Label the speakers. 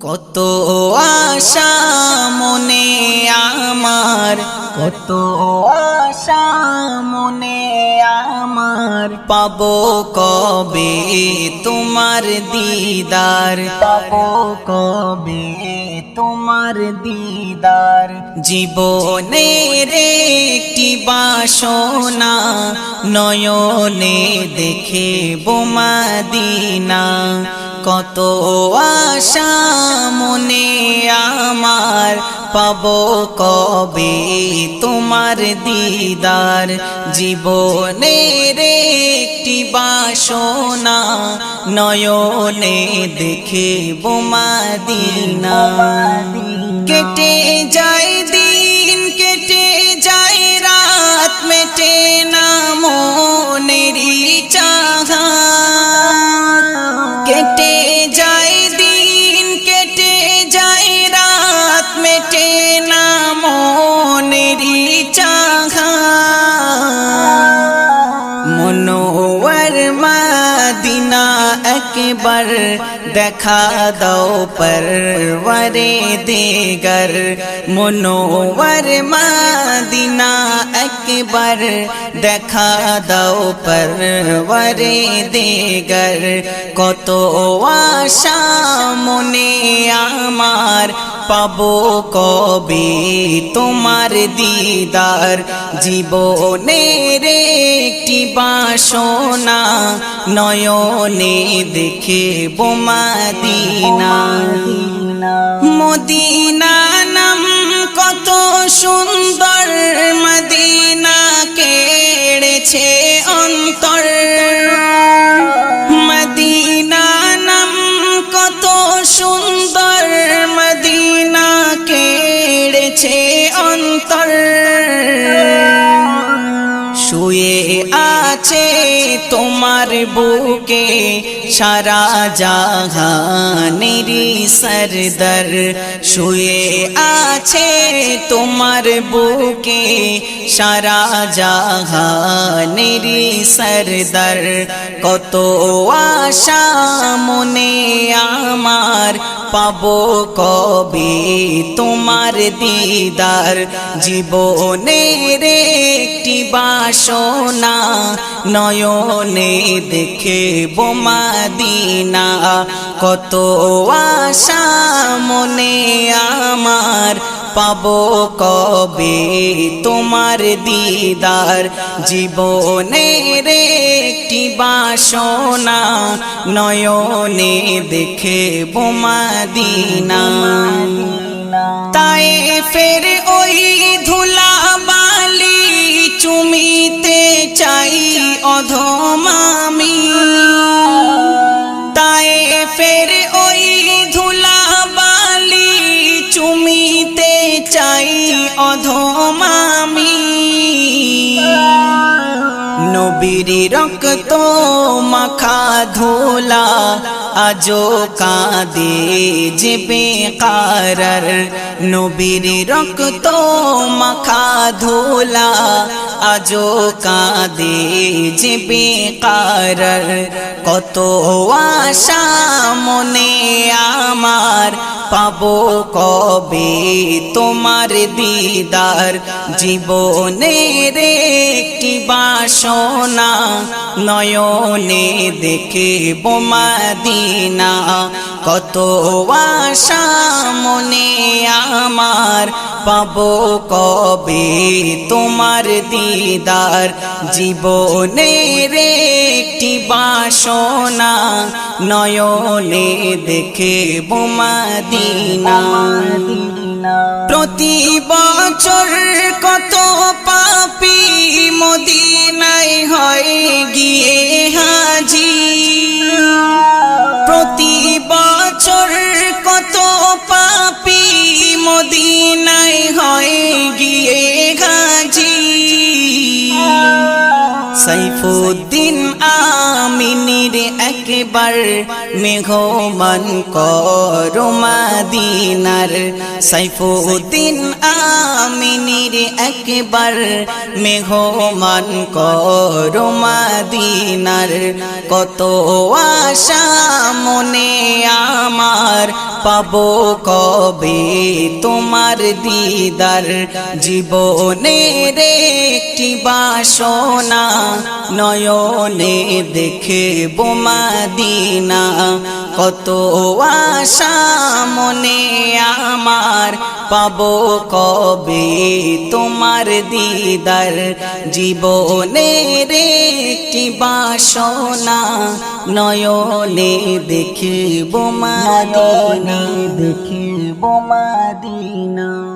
Speaker 1: কত আশা মনে আমার, কত আশা মনে আমার। পাবো কবে তোমার দিদার? পাবো কবে তোমার দিদার? জীবনের একটি বাসনা নয়নে দেখে বোমাদিনা কত আশা মনে আমার পাব কবে তোমার দিদার? জীবনের একটি বাসনা নয়নে দেখে বোমাদিনা কেটে যায় দিন, কেটে যায় রাত, মেটে না মনেরই চাহা মনোয়ার মাদিনা একবার দেখা দাও পরওয়ারে দেগর। মনোয়ার মাদিনা একবার দেখা দাও পরওয়ারে দেগর। কত আশা মনে আমার পাবো কবে তোমার দিদার। জীবনের একটি বাসনা নয়নে দেখে বোমা বোমাদিনা শুয়ে আছে তোমার বুকে সারা জাহানেরি সরদর। শুয়ে আছে তোমার বুকে সারা জাহানেরি সরদর। কত আশা মনে আমার পাবো কবে তোমার দিদার জীবনের একটি বাসনা, নয়নে দেখে বোমাদিনা কত আশা মনে আমার পাবো কবে তোমার দিদার জীবনের একটি বাসনা নয়নে দেখে বোমাদিনা তাই ফের ওই ধুলা বালি চুমিতে চাই অধমামি। তাই ফের ওই ধুলা বালি চুমিতে চাই অধমামি। নবীর রক্ত মাখা ধোলা আজো কাঁদে যে বেকারার নবীর রক্ত মাখা ধোলা আজো কাঁদে যে বেকারার কত আশা মনে আমার পাবো কবে তোমার দিদার জীবনের একটি বাসনা? নয়নে দেখে বোমাদিনা কত আশা মনে আমার। পাবো কবে তোমার দিদার? জীবনের একটি বাসনা নয়নে দেখে বোমাদিনা প্রতি বছর কত পাপি মদিনায় হয় গিয়ে হাজি প্রতি বছর কত পাপি মদিনায় সাইফুদ্দিন আমিনীর একবার মেঘমান করো মাদিনার। সাইফুদ্দিন আমিনীর একবার মেহমান করো মাদিনার। কত আশা মনে আমার পাবো কবে তোমার দিদার জীবনের একটি বাসনা নয়নে দেখে বোমাদিনা কত আশা মনে আমার পাবো কবে তোমার দিদার জীবনের একটি বাসনা নয়নে দেখে মাদিনা। দেখে বোমাদিনা